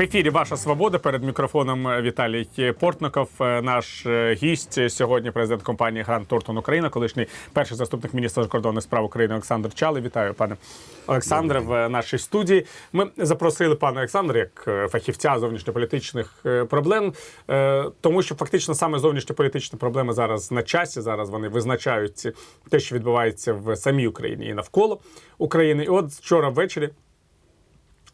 В ефірі Ваша Свобода перед мікрофоном Віталій Портников. Е, Наш е, гість сьогодні президент компанії Гранд Тортон Україна, колишній перший заступник міністра закордонних справ України Олександр Чали. Вітаю, пане Олександре, в нашій студії. Ми запросили пана Олександра як е, фахівця зовнішньополітичних е, проблем, е, тому що фактично саме зовнішньополітичні проблеми зараз на часі. Зараз вони визначають те, що відбувається в самій Україні і навколо України. І от вчора ввечері.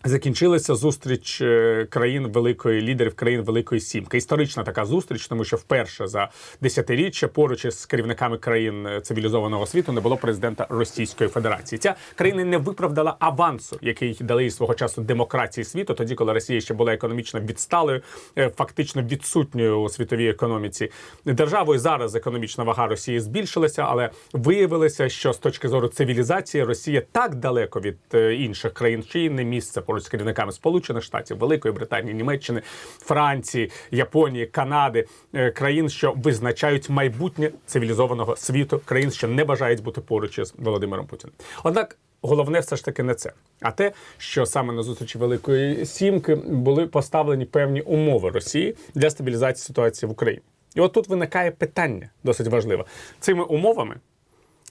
Закінчилася зустріч е, країн великої лідерів країн Великої Сімки. Історична така зустріч, тому що вперше за десятиріччя поруч із керівниками країн е, цивілізованого світу не було президента Російської Федерації. Ця країна не виправдала авансу, який дали їй свого часу демократії світу, тоді коли Росія ще була економічно відсталою, е, фактично відсутньою у світовій економіці державою. Зараз економічна вага Росії збільшилася, але виявилося, що з точки зору цивілізації Росія так далеко від інших країн, їй не місце поруч з керівниками Сполучених Штатів, Великої Британії, Німеччини, Франції, Японії, Канади, е, країн, що визначають майбутнє цивілізованого світу, країн, що не бажають бути поруч із Володимиром Путіним. Однак. Головне все ж таки не це, а те, що саме на зустрічі Великої Сімки були поставлені певні умови Росії для стабілізації ситуації в Україні. І от тут виникає питання досить важливе. Цими умовами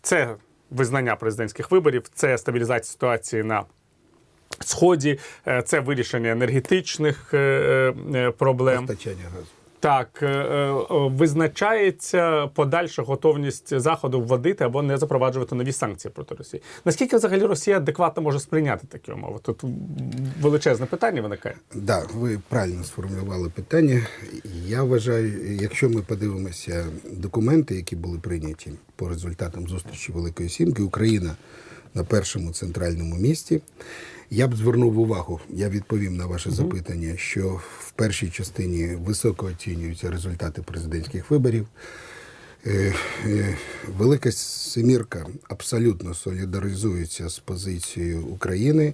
це визнання президентських виборів, це стабілізація ситуації на сході, е, це вирішення енергетичних е, е, проблем. Постачання газу. Так, визначається подальша готовність заходу вводити або не запроваджувати нові санкції проти Росії. Наскільки взагалі Росія адекватно може сприйняти такі умови? Тут величезне питання виникає. Да, ви правильно сформулювали питання. Я вважаю, якщо ми подивимося документи, які були прийняті по результатам зустрічі Великої Сімки, Україна на першому центральному місці. Я б звернув увагу, я відповім на ваше запитання, що в першій частині високо оцінюються результати президентських виборів. Е, е, Велика Семірка абсолютно солідаризується з позицією України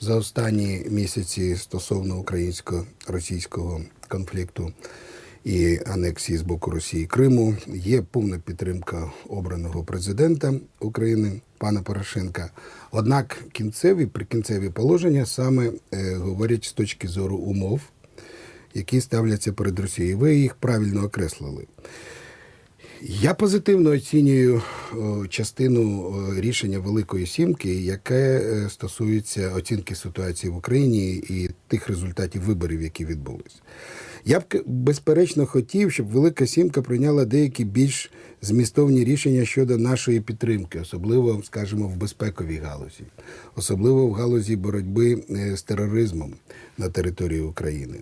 за останні місяці стосовно українсько-російського конфлікту і анексії з боку Росії Криму. Є повна підтримка обраного президента України пана Порошенка. Однак кінцеві прикінцеві положення саме е, говорять з точки зору умов, які ставляться перед Росією. Ви їх правильно окреслили. Я позитивно оцінюю частину рішення Великої Сімки, яке е, стосується оцінки ситуації в Україні і тих результатів виборів, які відбулись. Я б безперечно хотів, щоб Велика Сімка прийняла деякі більш змістовні рішення щодо нашої підтримки, особливо, скажімо, в безпековій галузі, особливо в галузі боротьби е, з тероризмом на території України.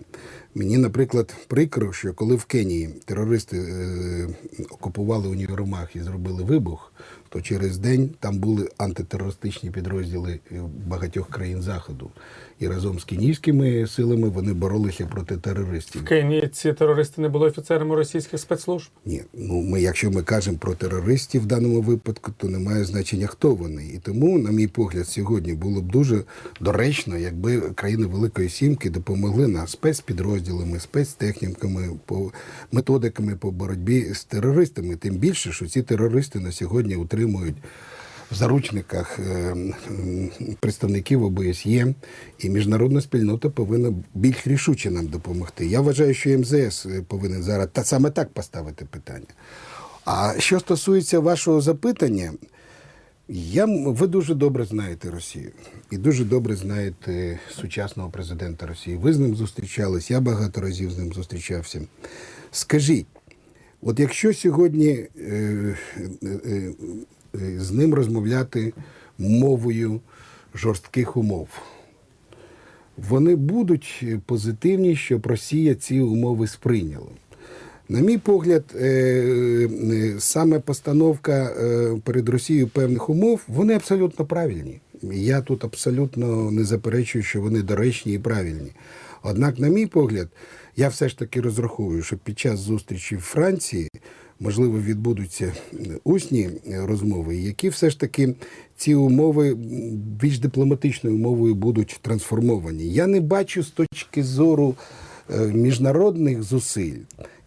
Мені, наприклад, прикро, що коли в Кенії терористи е, окупували універмаг і зробили вибух, то через день там були антитерористичні підрозділи е, багатьох країн Заходу. І разом з кенійськими силами вони боролися проти терористів. В Кенії ці терористи не були офіцерами російських спецслужб. Ні, ну ми, якщо ми кажемо про терористів в даному випадку, то немає значення, хто вони. І тому, на мій погляд, сьогодні було б дуже доречно, якби країни Великої Сімки допомогли нам спецпідрозділами, спецтехніками, по методиками по боротьбі з терористами. Тим більше, що ці терористи на сьогодні утримують. В заручниках е, представників ОБСЄ і міжнародна спільнота повинна більш рішуче нам допомогти. Я вважаю, що МЗС е, повинен зараз та саме так поставити питання. А що стосується вашого запитання, я, ви дуже добре знаєте Росію і дуже добре знаєте сучасного президента Росії. Ви з ним зустрічались, я багато разів з ним зустрічався. Скажіть, от якщо сьогодні е, е, е, е, з ним розмовляти мовою жорстких умов, вони будуть позитивні, щоб Росія ці умови сприйняла. На мій погляд, е, е, саме постановка е, перед Росією певних умов, вони абсолютно правильні. Я тут абсолютно не заперечую, що вони доречні і правильні. Однак, на мій погляд, я все ж таки розраховую, що під час зустрічі в Франції можливо відбудуться усні розмови, які все ж таки ці умови більш дипломатичною мовою будуть трансформовані. Я не бачу з точки зору міжнародних зусиль,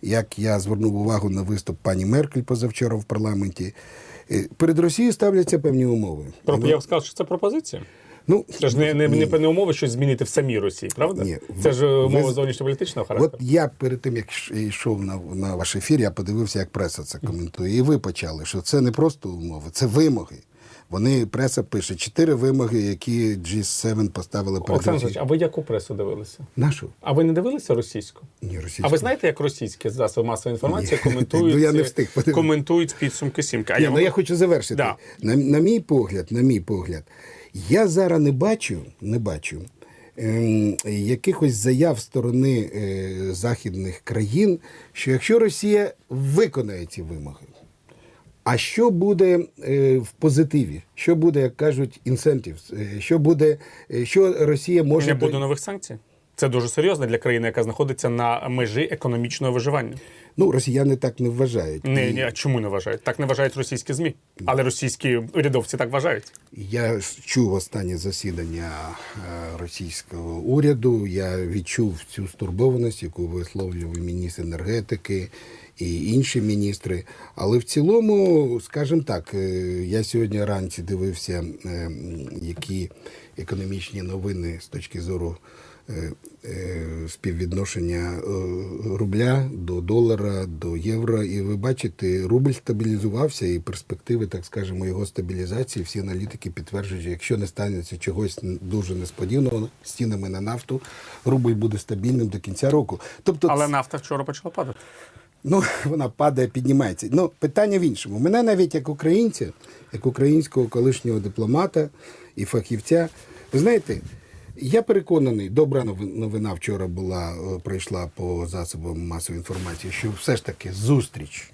як я звернув увагу на виступ пані Меркель позавчора в парламенті. е, Перед Росією ставляться певні умови. Про я б сказав, що це пропозиція. Ну, Це ж не, не, ні. не, не умови щось змінити в самій Росії, правда? Ні. Це ж Ви- умови ви- зовнішньополітичного От характеру. я перед тим, як йшов на, на ваш ефір, я подивився, як преса це коментує. І ви почали, що це не просто умови, це вимоги. Вони преса пише чотири вимоги, які G7 поставили перед Олександр а ви яку пресу дивилися? Нашу? А ви не дивилися російську? Ні, російську. А ви знаєте, як російські засоби масової інформації Ні. коментують, Ну, я не встиг коментують підсумки сімки? А Ні, я ну вам- я хочу завершити. Да. На, на мій погляд, на мій погляд, я зараз не бачу, не бачу ем, якихось заяв сторони е, західних країн, що якщо Росія виконає ці вимоги, а що буде е, в позитиві? Що буде, як кажуть, інсентів? Що буде, е, що Росія може не буде нових санкцій? Це дуже серйозно для країни, яка знаходиться на межі економічного виживання. Ну, росіяни так не вважають. Ні, ні, а чому не вважають? Так не вважають російські ЗМІ, але російські урядовці так вважають. Я чув останнє засідання е, російського уряду. Я відчув цю стурбованість, яку висловлював міністр енергетики і інші міністри. Але в цілому, скажімо так, е, я сьогодні вранці дивився, е, які економічні новини з точки зору. Е, е, Співвідношення е, рубля до долара, до євро, і ви бачите, рубль стабілізувався, і перспективи, так скажемо, його стабілізації. Всі аналітики підтверджують, що якщо не станеться чогось дуже несподіваного з цінами на нафту, рубль буде стабільним до кінця року. Тобто, Але нафта вчора почала падати. Ну, вона падає, піднімається. Ну, питання в іншому. Мене навіть як українця, як українського колишнього дипломата і фахівця, ви знаєте, я переконаний, добра нови- новина вчора була, е, пройшла по засобам масової інформації, що все ж таки зустріч.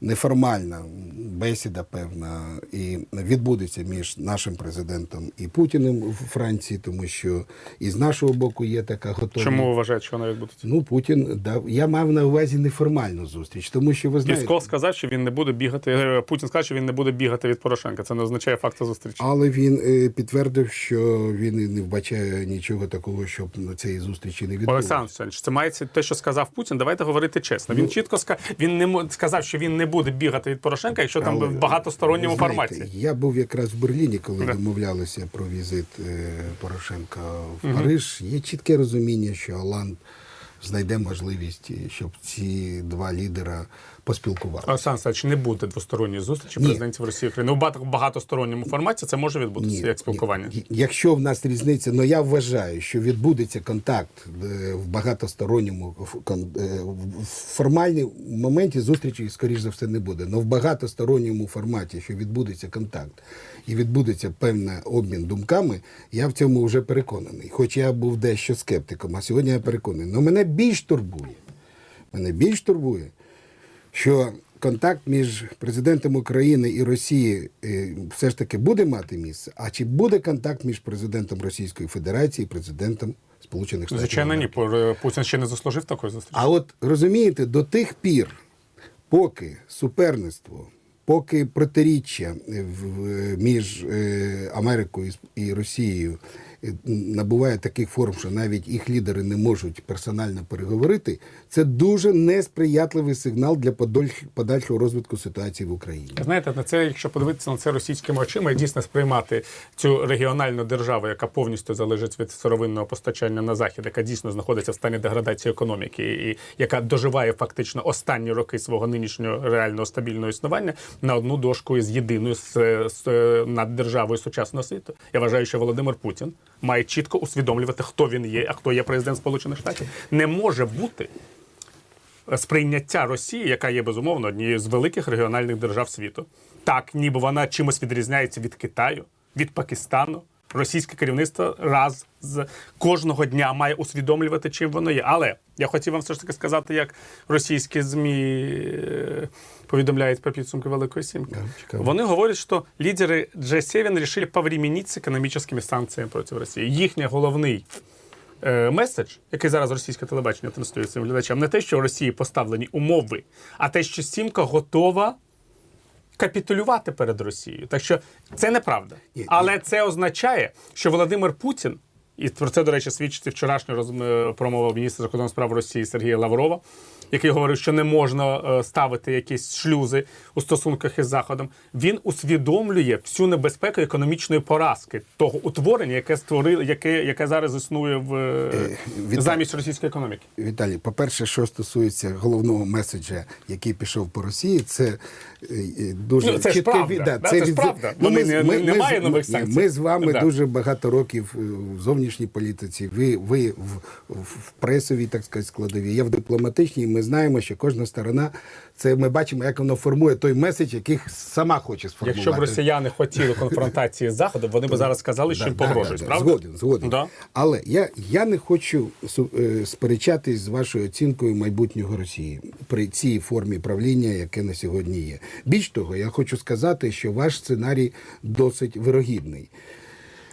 Неформальна бесіда, певна, і відбудеться між нашим президентом і Путіним у Франції, тому що і з нашого боку є така готовність. Чому ви вважаєте, що вона відбудеться? Ну, Путін дав. Я мав на увазі неформальну зустріч, тому що ви знаєте. Пісков сказав, що він не буде бігати. е, Путін сказав, що він не буде бігати від Порошенка. Це не означає факту зустрічі. Але він е, підтвердив, що він не вбачає нічого такого, щоб на цієї зустрічі не відбулося. Олександр Олександрович, це мається те, що сказав Путін. Давайте говорити чесно. Він чітко ска... він не сказав, що він не буде бігати від Порошенка, якщо там Але, в багатосторонньому знаєте, форматі. Я був якраз в Берліні, коли Да. домовлялися про візит е, Порошенка в Париж. Є чітке розуміння, що Оланд знайде можливість, щоб ці два лідера поспілкувалися. Олександр Олександрович, не буде двосторонньої зустрічі Ні. президентів Росії України. У багато- багатосторонньому форматі це може відбутися як спілкування. Ні. Якщо в нас різниця, ну я вважаю, що відбудеться контакт е, в багатосторонньому в е, в формальному моменті зустрічі, скоріш за все, не буде. Але в багатосторонньому форматі, що відбудеться контакт і відбудеться певний обмін думками, я в цьому вже переконаний. Хоч я був дещо скептиком, а сьогодні я переконаний. Але мене більш турбує. Мене більш турбує, що контакт між президентом України і Росії е, все ж таки буде мати місце. А чи буде контакт між президентом Російської Федерації і президентом Сполучених Штатів? Звичайно, ні. Америки? Путін ще не заслужив такої зустрічі. А от розумієте, до тих пір, поки суперництво, поки протиріччя е, між е, Америкою і Росією е, набуває таких форм, що навіть їх лідери не можуть персонально переговорити, це дуже несприятливий сигнал для подальшого розвитку ситуації в Україні. Знаєте, на це, якщо подивитися на це російськими очима і дійсно сприймати цю регіональну державу, яка повністю залежить від сировинного постачання на захід, яка дійсно знаходиться в стані деградації економіки, і яка доживає фактично останні роки свого нинішнього реального стабільного існування на одну дошку із єдиною з, з над державою сучасного світу. Я вважаю, що Володимир Путін має чітко усвідомлювати, хто він є, а хто є президент Сполучених Штатів. Не може бути сприйняття Росії, яка є безумовно однією з великих регіональних держав світу, так ніби вона чимось відрізняється від Китаю, від Пакистану. Російське керівництво раз з кожного дня має усвідомлювати, чим воно є. Але я хотів вам все ж таки сказати, як російські змі е, повідомляють про підсумки Великої Сімки. Да. Вони говорять, що лідери G7 вирішили повременити з економічними санкціями проти Росії. Їхній головний е, меседж, який зараз російське телебачення транслює своїм глядачам, не те, що у Росії поставлені умови, а те, що Сімка готова капітулювати перед Росією. Так що це неправда. Ні, Але це означає, що Володимир Путін, і про це, до речі, свідчить вчорашня розмова е, міністра закордонних справ Росії Сергія Лаврова, який говорив, що не можна е, ставити якісь шлюзи у стосунках із Заходом, він усвідомлює всю небезпеку економічної поразки того утворення, яке створили, яке, яке зараз існує в е, Віталій. замість російської економіки. Віталій, по-перше, що стосується головного меседжа, який пішов по Росії, це е, е, дуже Ну, це ж правда, від- да, це ж від- правда. Ну, з- не- не- немає з- нових санкцій. Ми з вами Да. дуже багато років е, в зовнішній політиці. Ви, ви в, в пресовій, так сказати, складовій, я в дипломатичній. Ми знаємо, що кожна сторона це ми бачимо, як воно формує той меседж, який сама хоче сформувати. Якщо б росіяни хотіли конфронтації з Заходом, вони б зараз сказали, що їм погрожують. правда? Згоден, згоден. Але я, я не хочу е, сперечатись з вашою оцінкою майбутнього Росії при цій формі правління, яке на сьогодні є. Більш того, я хочу сказати, що ваш сценарій досить вирогідний.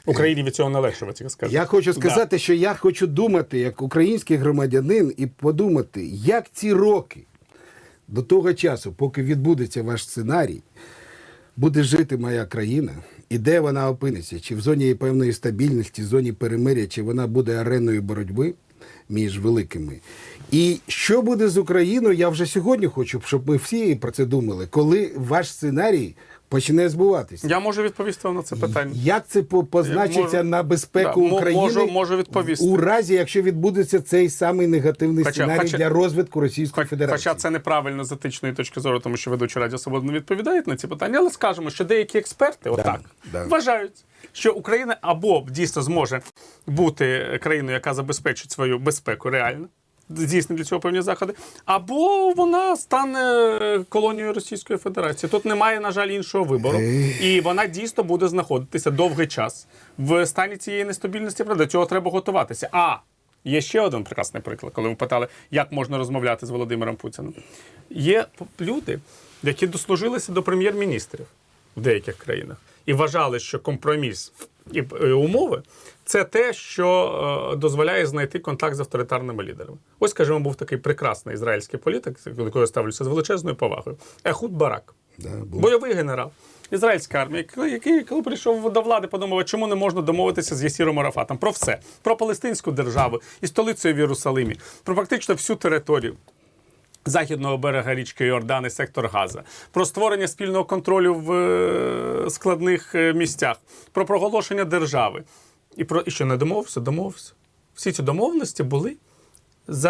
Україні від цього не легше, ви це скажете. Я хочу сказати, що я хочу думати як український громадянин і подумати, як ці роки до того часу, поки відбудеться ваш сценарій, буде жити моя країна, і де вона опиниться, чи в зоні певної стабільності, зоні перемиря, чи вона буде ареною боротьби між великими. І що буде з Україною, я вже сьогодні хочу, щоб ми всі про це думали, коли ваш сценарій почне збуватися. Я можу відповісти вам на це питання. Як це по- позначиться Можу- на безпеку Да, України? можу- можу відповісти. у разі, якщо відбудеться цей самий негативний Хоча- сценарій хоча- для розвитку Російської Хоч- Федерації. Хоча це неправильно з етичної точки зору, тому що ведучі Радіо Свобода не відповідають на ці питання, але скажемо, що деякі експерти отак да. вважають, що Україна або дійсно зможе бути країною, яка забезпечить свою безпеку реально. Здійснить для цього певні заходи, або вона стане колонією Російської Федерації. Тут немає, на жаль, іншого вибору, і вона дійсно буде знаходитися довгий час в стані цієї нестабільності. Правда, до цього треба готуватися. А Є ще один прекрасний приклад, коли ви питали, як можна розмовляти з Володимиром Путіним. Є люди, які дослужилися до прем'єр-міністрів в деяких країнах і вважали, що компроміс і е, умови це те, що е, дозволяє знайти контакт з авторитарними лідерами. Ось, скажімо, був такий прекрасний ізраїльський політик, до якого я ставлюся з величезною повагою. Ехуд Барак. Да, був. Бойовий генерал. Ізраїльська армія, який- коли прийшов до влади, подумав, чому не можна домовитися з Ясіром Арафатом про все: про Палестинську державу і столицею в Єрусалимі, про практично всю територію. Західного берега річки Йордан і сектор Газа, про створення спільного контролю в е, складних е, місцях, про проголошення держави. І про і що не домовився, домовився. Всі ці домовленості були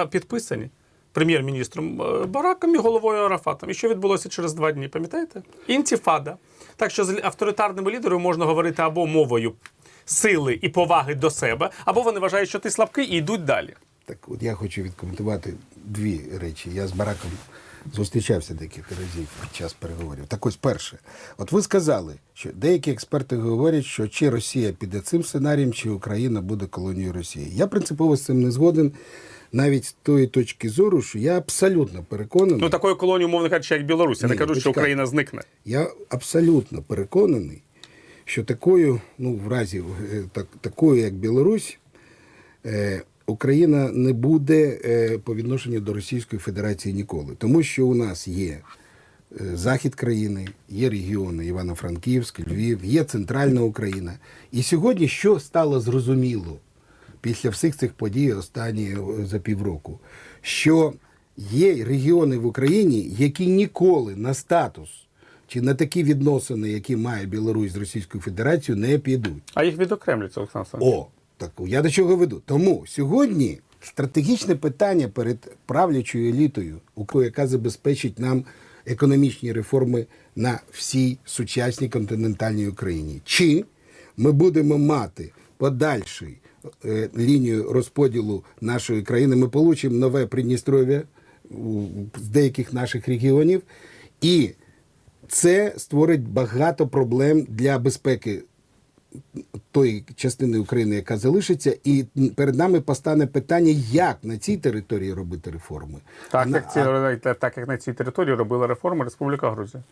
підписані прем'єр-міністром е, Бараком і головою Арафатом. І що відбулося через два дні, пам'ятаєте? Інтіфада. Так що з авторитарними лідерами можна говорити або мовою сили і поваги до себе, або вони вважають, що ти слабкий і йдуть далі. Так от я хочу відкоментувати дві речі. Я з Бараком зустрічався декілька разів під час переговорів. Так ось перше, от ви сказали, що деякі експерти говорять, що чи Росія піде цим сценарієм, чи Україна буде колонією Росії. Я принципово з цим не згоден. Навіть з тої точки зору, що я абсолютно переконаний. Ну такою колонією, умовно кажучи, як Білорусь. Я не кажу, що почекай. Україна зникне. Я абсолютно переконаний, що такою, ну, в разі е, так, такою, як Білорусь, е, Україна не буде е, по відношенню до Російської Федерації ніколи. Тому що у нас є е, захід країни, є регіони Івано-Франківськ, Львів, є центральна Україна. І сьогодні що стало зрозуміло після всіх цих подій останні е, за півроку, що є регіони в Україні, які ніколи на статус чи на такі відносини, які має Білорусь з Російською Федерацією, не підуть. А їх відокремлюється, Олександр. О, так я до чого веду. Тому сьогодні стратегічне питання перед правлячою елітою, яка забезпечить нам економічні реформи на всій сучасній континентальній Україні. Чи ми будемо мати подальший е, лінію розподілу нашої країни? Ми получимо нове Придністров'я з деяких наших регіонів, і це створить багато проблем для безпеки тої частини України, яка залишиться, і перед нами постане питання, як на цій території робити реформи. Так, як ці, так як на цій території робила реформа Республіка Грузія.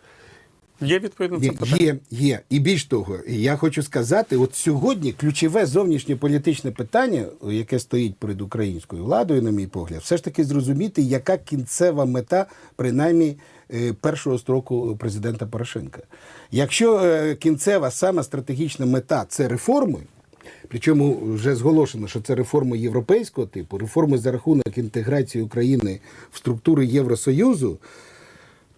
Є відповідь на це питання? є, є. І більш того, я хочу сказати, от сьогодні ключове зовнішньополітичне питання, яке стоїть перед українською владою, на мій погляд, все ж таки зрозуміти, яка кінцева мета, принаймні, е, першого строку президента Порошенка. Якщо е, кінцева саме стратегічна мета це реформи, Причому вже зголошено, що це реформи європейського типу, реформи за рахунок інтеграції України в структури Євросоюзу.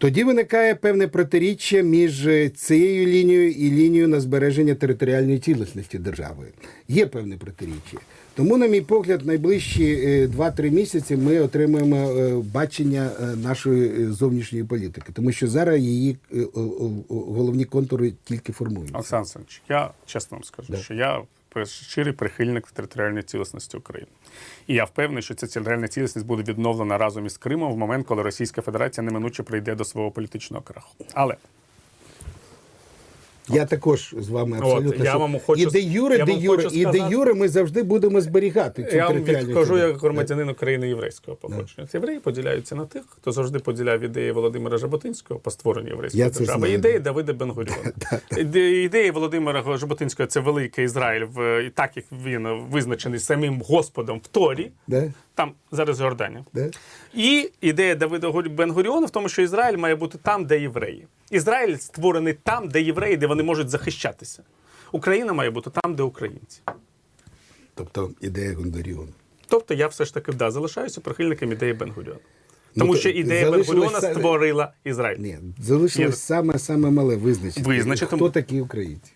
Тоді виникає певне протиріччя між е, цією лінією і лінією на збереження територіальної цілісності держави. Є певне протиріччя. Тому, на мій погляд, найближчі е, 2-3 місяці ми отримаємо е, бачення е, нашої е, зовнішньої політики, тому що зараз її е, головні контури тільки формуються. Олександр Олександрович, я чесно вам скажу, що я щирий прихильник територіальної цілісності України. І я впевнений, що ця територіальна цілісність буде відновлена разом із Кримом в момент, коли Російська Федерація неминуче прийде до свого політичного краху. Але Я також з вами От, абсолютно я вам хочу і де юре, я де вам юре, хочу і де сказати- юре ми завжди будемо зберігати цю я вам територіальну відкажу як цілісність. громадянин України єврейського походження. От Євреї поділяються на тих, хто завжди поділяв ідеї Володимира Жаботинського по створенню єврейської Я це держави. знаю. Ідеї Давида Бенгуріона. Іде- Ідеї Володимира Жаботинського це великий Ізраїль, в і так як він визначений самим Господом в Торі. Да? Там зараз Жорданія. Да? І ідея Давида Бенгуріона в тому, що Ізраїль має бути там, де євреї. Ізраїль створений там, де євреї, де вони можуть захищатися. Україна має бути там, де українці. Тобто ідея Гондоріону. Тобто я все ж таки да, залишаюся прихильником ідеї Бенгуріона. Тому Ну, що ідея Бенгуріона створила Ізраїль. Ні, залишилось саме саме мале визначити. Визначити. Хто такі українці?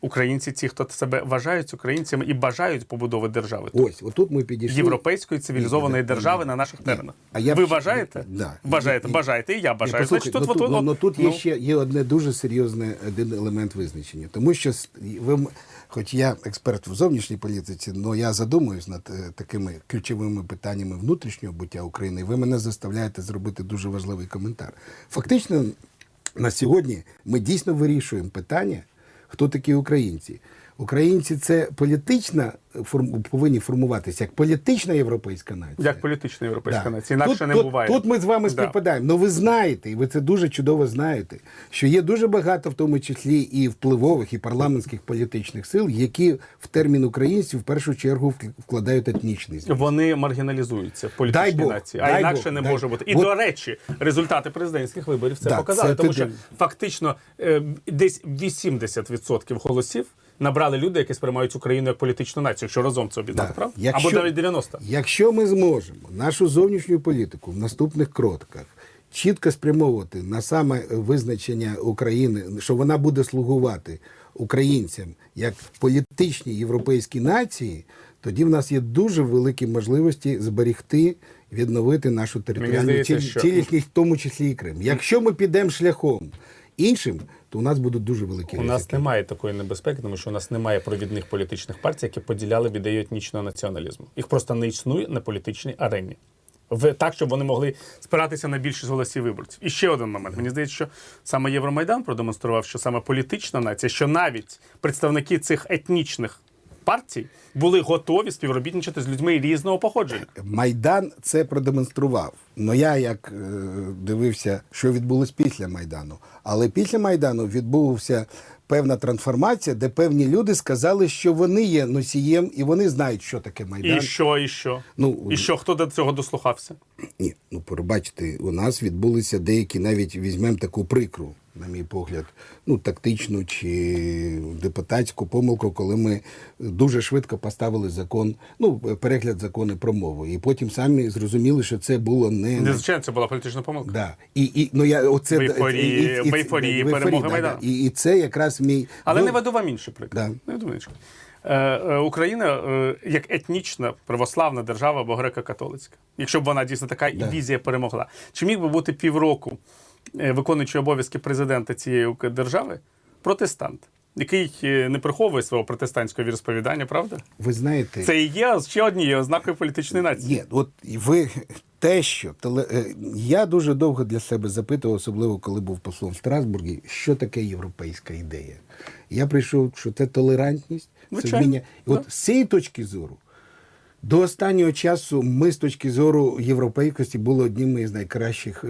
Українці, ті, хто себе вважають українцями і бажають побудови держави. Ось, отут ми підійшли. Європейської цивілізованої Ні, ні, держави на наших теренах. А я Ви вважаєте? Да. Бажаєте, бажаєте, і я бажаю. Значить, тут, ну, тут, от- ну, тут є ну, ще є одне дуже серйозне один елемент визначення. Тому що ви, хоч я експерт в зовнішній політиці, але я задумуюсь над е, такими ключовими питаннями внутрішнього буття України. І ви мене заставляєте зробити дуже важливий коментар. Фактично, на сьогодні ми дійсно вирішуємо питання, хто такі українці. Українці це політична форм, повинні формуватися як політична європейська нація. Як політична європейська Да. нація. Інакше тут, не тут, буває. Тут ми з вами Да. співпадаємо. Ну ви знаєте, і ви це дуже чудово знаєте, що є дуже багато, в тому числі і впливових, і парламентських політичних сил, які в термін українців в першу чергу вкладають етнічний зміст. Вони маргіналізуються в Дай Бог, нації, а дай інакше Бог, не дай- може бути. І От- до речі, результати президентських виборів це Да, показали, це тому ти що фактично е, десь 80% голосів набрали люди, які сприймають Україну як політичну націю, якщо разом це об'єднати, Да. правда? Якщо- Або навіть 90. Якщо ми зможемо нашу зовнішню політику в наступних кроках чітко спрямовувати на саме визначення України, що вона буде слугувати українцям як політичній європейській нації, тоді в нас є дуже великі можливості зберегти. Відновити нашу територіальну цілісність, в тому числі і Крим. Якщо ми підемо шляхом іншим, то у нас будуть дуже великі У нас немає такої небезпеки, тому що у нас немає провідних політичних партій, які поділяли б ідею етнічного націоналізму. Їх просто не існує на політичній арені. В так, щоб вони могли спиратися на більшість голосів виборців. І ще один момент. Мені здається, що саме Євромайдан продемонстрував, що саме політична нація, що навіть представники цих етнічних партій були готові співробітничати з людьми різного походження. Майдан це продемонстрував. Ну я як е, дивився, що відбулось після Майдану. Але після Майдану відбувся певна трансформація, де певні люди сказали, що вони є носієм і вони знають, що таке Майдан. І що, і що? Ну, і що, хто до цього дослухався? Ні, ну пробачте, у нас відбулися деякі, навіть візьмемо таку прикру, на мій погляд, ну тактичну чи депутатську помилку, коли ми дуже швидко поставили закон, ну перегляд закону про мову, і потім самі зрозуміли, що це було не Не звичайно, це була політична помилка. Да. І, і, ну, я, оце, В ейфорії- в ейфорії перемоги да, Майдану. да. І, і це якраз мій... Але ну, не веду вам інший приклад. Да. Не веду вам інший. Е, е, Україна е, як етнічна православна держава або греко-католицька. Якщо б вона дійсно така і візія перемогла. Чи міг би бути півроку е, виконуючи обов'язки президента цієї держави протестант, який е, не приховує свого протестантського віросповідання, правда? Ви знаєте... Це і є ще однією ознакою політичної нації. Ні, от ви те, що теле... е, я дуже довго для себе запитував, особливо коли був послом в Страсбургі, що таке європейська ідея. Я прийшов, що це толерантність, це вміння. От з цієї точки зору. До останнього часу ми з точки зору європейськості були одними з найкращих, е,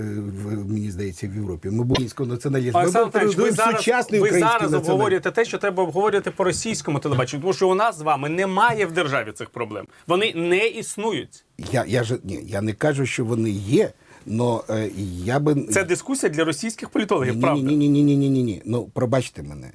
мені здається, в Європі. Ми були націоналізму. Ми Олександр ви зараз, сучасний ви зараз обговорюєте те, що треба обговорювати по російському телебаченню, тому що у нас з вами немає в державі цих проблем. Вони не існують. Я, я, ж, ні, я не кажу, що вони є, але я би... Це дискусія для російських політологів, Ні, правда? ні, ні, ні, ні, ні, ні, ні. Ну, пробачте мене.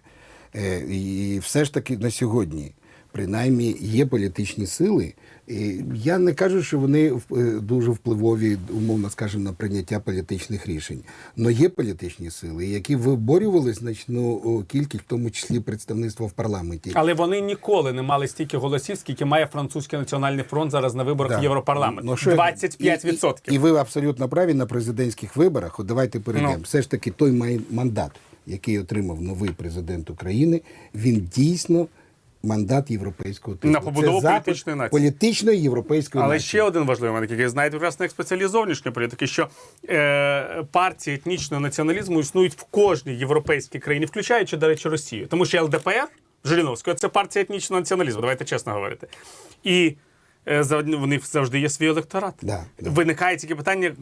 Е, і все ж таки на сьогодні принаймні є політичні сили. І я не кажу, що вони е, дуже впливові, умовно скажемо, на прийняття політичних рішень. Але є політичні сили, які виборювали значну кількість, в тому числі представництво в парламенті. Але вони ніколи не мали стільки голосів, скільки має французький національний фронт зараз на виборах Да. в Європарламент. Ну, що 25%. І, і, і ви абсолютно праві на президентських виборах. От давайте перейдемо. Ну. Все ж таки, той май- мандат, який отримав новий президент України, він дійсно. Мандат європейського типу. На побудову Це політичної нації. політичної європейської Але нації. ще один важливий момент, який знаєте власне як спеціаліст зовнішньої політики, що е, партії етнічного націоналізму існують в кожній європейській країні, включаючи, до речі, Росію. Тому що ЛДПР Жириновського це партія етнічного націоналізму, давайте чесно говорити. І вони завжди є свій електорат. Да, да. Виникає тільки питання,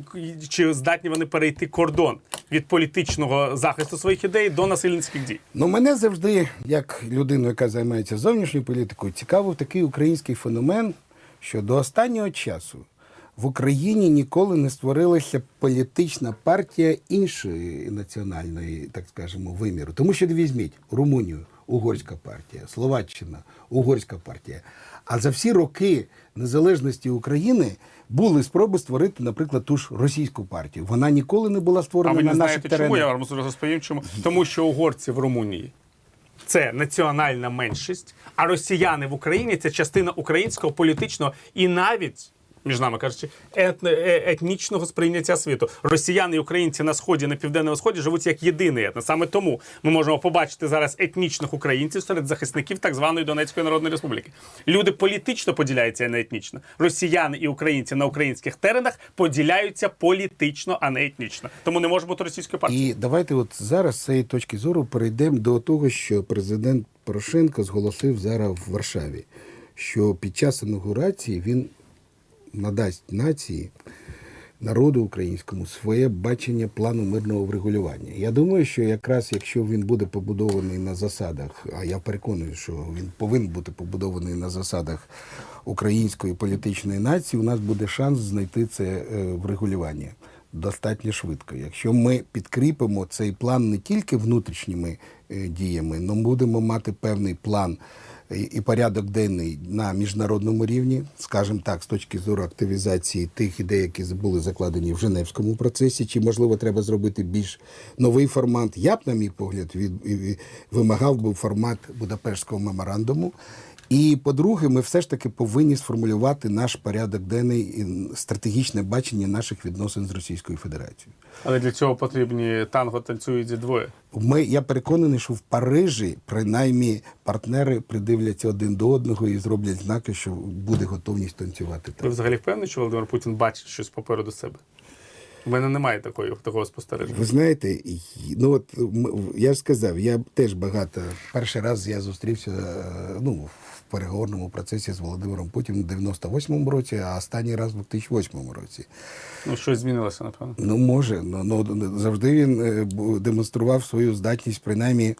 чи здатні вони перейти кордон від політичного захисту своїх ідей до насильницьких дій. Ну, мене завжди, як людину, яка займається зовнішньою політикою, цікавив такий український феномен, що до останнього часу в Україні ніколи не створилася політична партія іншої національної, так скажемо, виміру. Тому що візьміть Румунію, угорська партія, Словаччина, угорська партія. А за всі роки незалежності України були спроби створити, наприклад, ту ж російську партію. Вона ніколи не була А створена ви на не наших знаєте, теренах. чому я вам розповім, чому? Тому що угорці в Румунії це національна меншість, а росіяни в Україні це частина українського політичного і навіть. Між нами кажучи, етно, е- етнічного сприйняття світу. Росіяни і українці на сході, на південному сході живуть як єдиний етно. Саме тому ми можемо побачити зараз етнічних українців серед захисників так званої Донецької Народної Республіки. Люди політично поділяються, а не етнічно. Росіяни і українці на українських теренах поділяються політично, а не етнічно. Тому не може бути російської партії. І давайте от зараз з цієї точки зору перейдемо до того, що президент Порошенко зголосив зараз в Варшаві, що під час інаугурації він надасть нації, народу українському своє бачення плану мирного врегулювання. Я думаю, що якраз якщо він буде побудований на засадах, а я переконую, що він повинен бути побудований на засадах української політичної нації, у нас буде шанс знайти це е, врегулювання достатньо швидко. Якщо ми підкріпимо цей план не тільки внутрішніми е, діями, але будемо мати певний план і порядок денний на міжнародному рівні, скажімо так, з точки зору активізації тих ідей, які були закладені в Женевському процесі, чи можливо треба зробити більш новий формат. Я б, на мій погляд, від, вимагав би формат Будапештського меморандуму. І по-друге, ми все ж таки повинні сформулювати наш порядок денний і стратегічне бачення наших відносин з Російською Федерацією. Але для цього потрібні танго танцюють зі двоє. Ми, я переконаний, що в Парижі принаймні партнери придивляться один до одного і зроблять знаки, що буде готовність танцювати. Ви взагалі впевнені, що Володимир Путін бачить щось попереду себе? У мене немає такої, такого спостереження. Ви знаєте, ну от я ж сказав, я теж багато. Перший раз я зустрівся е, ну, в переговорному процесі з Володимиром Путіним в 98-му році, а останній раз в 2008 році. Ну, щось змінилося, напевно. Ну, може, ну, ну завжди він е, демонстрував свою здатність, принаймні.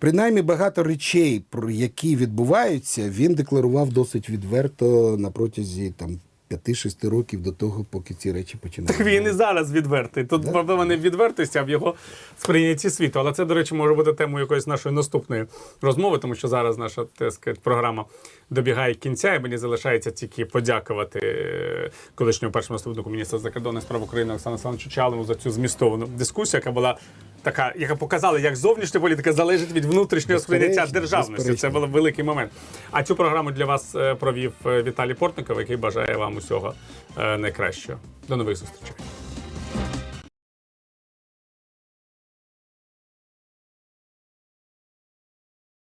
Принаймні багато речей, про які відбуваються, він декларував досить відверто на протязі там 5-6 років до того, поки ці речі починали. Так він і зараз відвертий. Тут проблема не в відвертості, а в його сприйнятті світу. Але це, до речі, може бути темою якоїсь нашої наступної розмови, тому що зараз наша сказати, програма добігає кінця, і мені залишається тільки подякувати е, колишньому першому заступнику міністра закордонних справ України Оксану Олександровичу Чалому за цю змістовану дискусію, яка була. Така, яка показала, як зовнішня політика залежить від внутрішнього сприйняття Безперечно, державності. Це був великий момент. А цю програму для вас е, провів е, Віталій Портников, який бажає вам усього е, найкращого. До нових зустрічей.